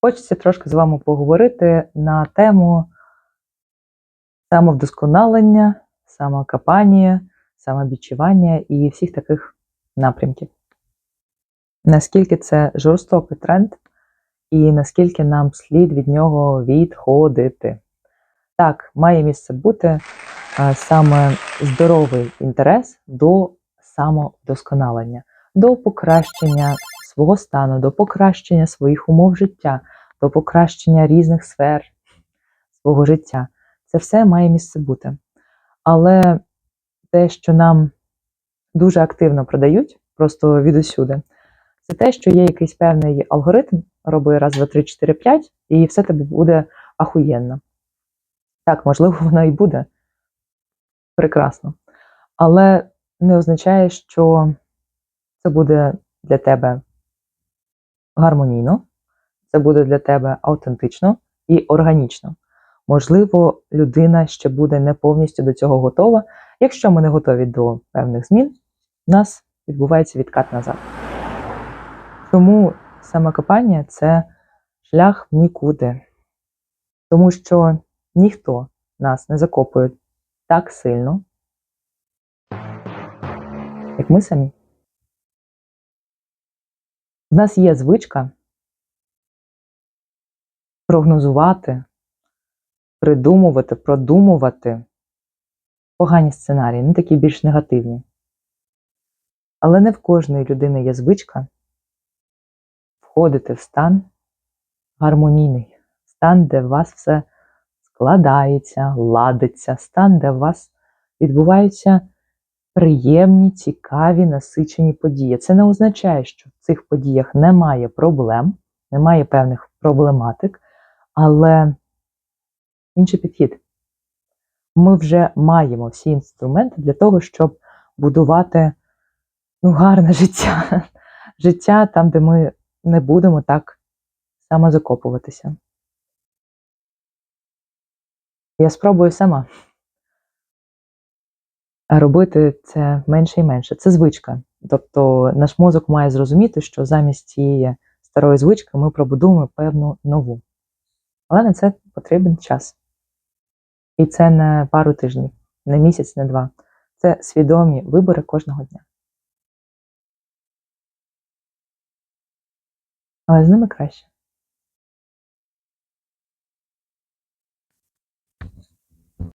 Хочеться трошки з вами поговорити на тему самовдосконалення, самокопання, самовідчування і всіх таких напрямків. Наскільки це жорстокий тренд, і наскільки нам слід від нього відходити. Так, має місце бути саме здоровий інтерес до самовдосконалення, до покращення свого стану, до покращення своїх умов життя, до покращення різних сфер свого життя. Це все має місце бути. Але те, що нам дуже активно продають, просто відусюди, це те, що є якийсь певний алгоритм, роби раз, два, три, чотири, п'ять, і все тебе буде ахуєнно. Так, можливо, воно і буде прекрасно. Але не означає, що це буде для тебе гармонійно, це буде для тебе автентично і органічно. Можливо, людина ще буде не повністю до цього готова. Якщо ми не готові до певних змін, у нас відбувається відкат назад. Тому самокопання це шлях нікуди. Тому що ніхто нас не закопує так сильно, як ми самі. В нас є звичка прогнозувати, придумувати, продумувати погані сценарії, ну такі більш негативні. Але не в кожної людини є звичка входити в стан гармонійний, стан, де у вас все складається, ладиться, стан, де у вас відбуваються приємні, цікаві, насичені події. Це не означає, що в цих подіях немає проблем, немає певних проблематик, але інший підхід. Ми вже маємо всі інструменти для того, щоб будувати ну, гарне життя. Життя там, де ми не будемо так самозакопуватися. Я спробую сама робити це менше і менше. Це звичка. Тобто наш мозок має зрозуміти, що замість цієї старої звички ми пробудуємо певну нову. Але на це потрібен час. І це не пару тижнів, не місяць, не два. Це свідомі вибори кожного дня. Але з ними краще.